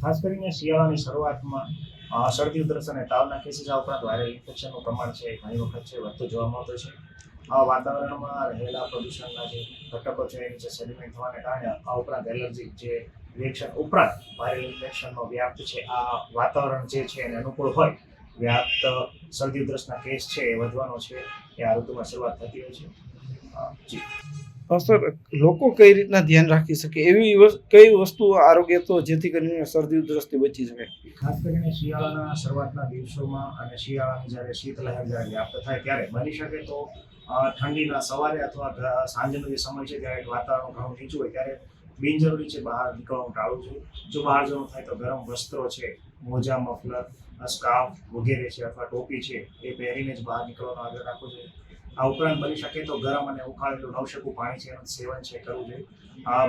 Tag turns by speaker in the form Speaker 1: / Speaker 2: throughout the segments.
Speaker 1: ખાસ કરીને શિયાળાની શરૂઆતમાં શરદી, ઉધરસ અને તાવના કેસીસ આ ઉપરાંત વાયરલ ઇન્ફેક્શનનું પ્રમાણ છે ઘણી વખત છે, વધતું જોવા મળતું છે. આ વાતાવરણમાં રહેલા પ્રદૂષણના જે ઘટકો છે, એની જે સેડિમેન્ટ થવાને કારણે આ ઉપરાંત એલર્જી જે રિએક્શન ઉપરાંત વાયરલ ઇન્ફેક્શનનો વ્યાપ્ત છે, આ વાતાવરણ જે છે, એને અનુકૂળ હોય, વ્યાપ્ત શરદી, ઉધરસના કેસ છે, એ વધવાનો છે, એ આ ઋતુમાં શરૂઆત થતી હોય છે. જી.
Speaker 2: સર લોકો કઈ રીતના ધ્યાન રાખી શકે? એવી કઈ વસ્તુ આરોગ્ય તો જેથી કરીને શરદી ઉધરસથી બચી શકે?
Speaker 1: ખાસ કરીને શિયાળાના શરૂઆતના દિવસોમાં અને શિયાળાની જ્યારે શીત લહેર જ્યારે વ્યાપ્ત થાય ત્યારે બની શકે તો ઠંડીના સવારે અથવા સાંજનો જે સમય છે ત્યારે વાતાવરણ ઘણું નીચું હોય ત્યારે બિનજરૂરી છે બહાર નીકળવાનું ટાળવું જોઈએ. જો બહાર જવાનું થાય તો ગરમ વસ્ત્રો છે, મોજા, મફલર, સ્કાર્ફ વગેરે છે અથવા ટોપી છે, એ પહેરીને જ બહાર નીકળવાનો આગ્રહ રાખવો જોઈએ. આ ઉપરાંત બની શકે તો ગરમ અને ઉકાળેલું નવશકું પાણી છે, એનું સેવન છે, કરવું જોઈએ.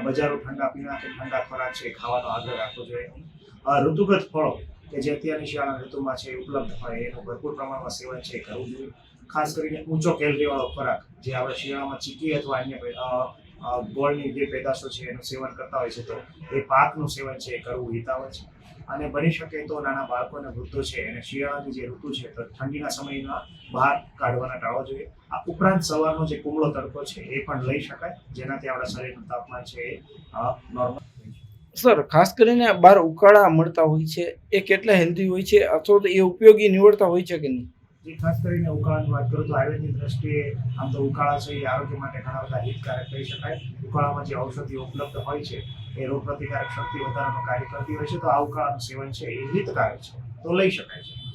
Speaker 1: બજારો ઠંડા પીણા કે ઠંડા ખોરાક છે ખાવાનો આગ્રહ રાખવો જોઈએ. ઋતુગત ફળો કે જે અત્યારની શિયાળા ઋતુમાં છે ઉપલબ્ધ હોય, એનું ભરપૂર પ્રમાણમાં સેવન છે કરવું જોઈએ. ખાસ કરીને ઊંચો કેલરીવાળો ખોરાક, જે આપણે શિયાળામાં ચીકી અથવા અન્ય ગોળની જે પેદાશો છે, એનું સેવન કરતા હોય છે, તો એ પાકનું સેવન છે, એ કરવું હિતાવહ છે. અને બની શકે તો નાના બાળકો અને વૃદ્ધો છે એને શિયાળાની જે ઋતુ છે, તો ઠંડીના સમયમાં બહાર કાઢવાના ટાળવો જોઈએ. આ ઉપરાંત સવારનો જે કુમળો તડકો છે, એ પણ લઈ શકાય, જેનાથી આપણા શરીરનું તાપમાન છે એ નોર્મલ
Speaker 2: સર, ખાસ કરીને બહાર ઉકાળા મળતા હોય છે, એ કેટલા હેલ્ધી હોય છે, અથવા તો એ ઉપયોગી નીવડતા હોય છે કે નહીં?
Speaker 1: જે ખાસ કરીને ઉકાળાની વાત કરું તો આયુર્વેદની દ્રષ્ટિએ આમ તો ઉકાળા છે એ આરોગ્ય માટે ઘણા બધા હિતકારક કહી શકાય. ઉકાળામાં જે ઔષધિઓ ઉપલબ્ધ હોય છે, એ રોગ પ્રતિકારક શક્તિ વધારવાનું કાર્ય કરતી હોય છે, તો આ ઉકાળાનું સેવન છે એ હિતકારક છે. તો લઈ શકાય છે.